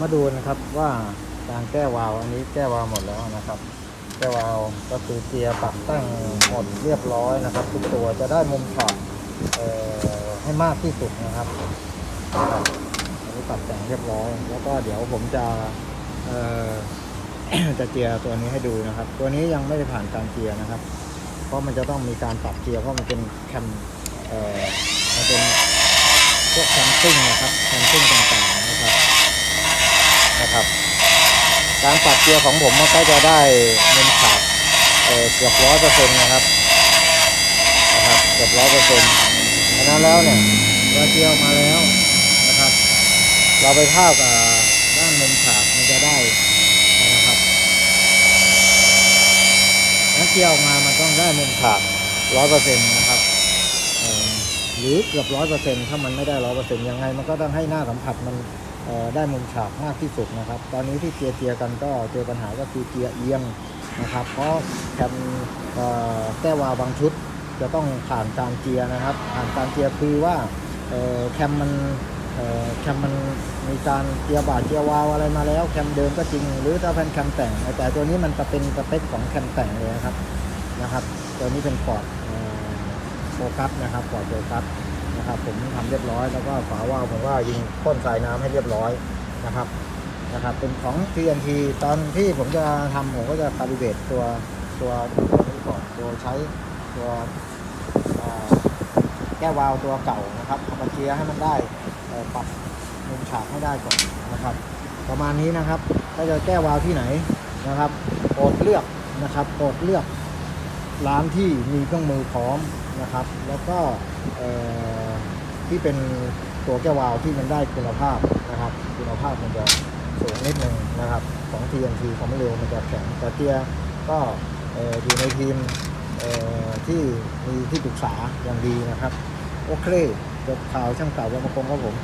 มาดูนะครับว่าการแก้วาล์วอันนี้แก้วาล์วหมดแล้วนะครับ แก้วาล์วก็คือเกียร์ปรับตั้งหมดเรียบร้อยนะครับ ทุกตัวจะได้มุมฉากเอ่อให้มากที่สุดนะครับนะครับอันนี้ปรับแต่งเรียบร้อย แล้วก็เดี๋ยวผมจะจะเกียร์ตัวนี้ให้ดูนะครับ ตัวนี้ยังไม่ได้ผ่านการเกียร์นะครับ เพราะมันจะต้องมีการปรับเกียร์เพราะมันเป็นแคมมันเป็นพวกแคมซิ่งนะครับแคมซิ่งต่างๆนะครับ นะครับ การปรับเกียร์ของผมมันก็จะได้เงินขาดเกือบร้อยเปอร์เซ็นต์นะครับนะครับเกือบร้อยเปอร์เซ็นต์ฉะนั้นแล้วเนี่ยเมื่อเกียร์มาแล้วนะครับ เราไปเท่ากับด้านมุมฉากมันจะได้นะครับแล้วเกียร์ออกมามันต้องได้มุมฉากร้อยเปอร์เซ็นต์นะครับหรือเกือบร้อยเปอร์เซ็นต์ถ้ามันไม่ได้ร้อยเปอร์เซ็นต์ยังไงมันก็ต้องให้หน้าสัมผัสมัน ได้มุมฉากมากที่สุดนะครับ ตอนนี้ที่เกียร์เกียกันก็เจอปัญหาก็คือเกียร์เอียงนะครับ เพราะแคมแก้วาวบางชุดจะต้องผ่านการเกียร์นะครับ ผ่านการเกียร์คือว่าแคมมันแคมมันมีการเกียร์บาดเกียร์วาวอะไรมาแล้วแคมเดิมก็จริง หรือถ้าเป็นแคมแต่ง แต่ตัวนี้มันจะเป็นสเปคของแคมแต่งเลยนะครับนะครับ ตัวนี้เป็นฟอร์ดโฟกัสนะครับฟอร์ดโฟกัส นะครับผมทำเรียบร้อยแล้วก็ฝาว่าวผมก็ยิงพ่นสายน้ำให้เรียบร้อยนะครับนะครับ เป็นของ TNT ตอนที่ผมจะทำผมก็จะคาลิเบตตัวตัวตัวนี้ก่อนโดยใช้ตัวแก้วาล์วตัวเก่านะครับเอามาเจียร์ให้มันได้เอ่ปรับมุมฉากให้ได้ก่อนนะครับ ประมาณนี้นะครับถ้าจะแก้วาล์วที่ไหนนะครับโปรดเลือกนะครับโปรดเลือกร้านที่มีเครื่องมือพร้อม นะครับ แล้วก็ที่เป็นตัวแก้ววาวที่มันได้คุณภาพนะครับ คุณภาพมันจะสูงนิดนึงนะครับของ TNT ความเร็วมันจะแข็งแต่เตียก็อยู่ในทีมที่มีที่ปรึกษาอย่างดีนะครับ โอเคจบข่าวช่างเก่าวันมะกงครับผม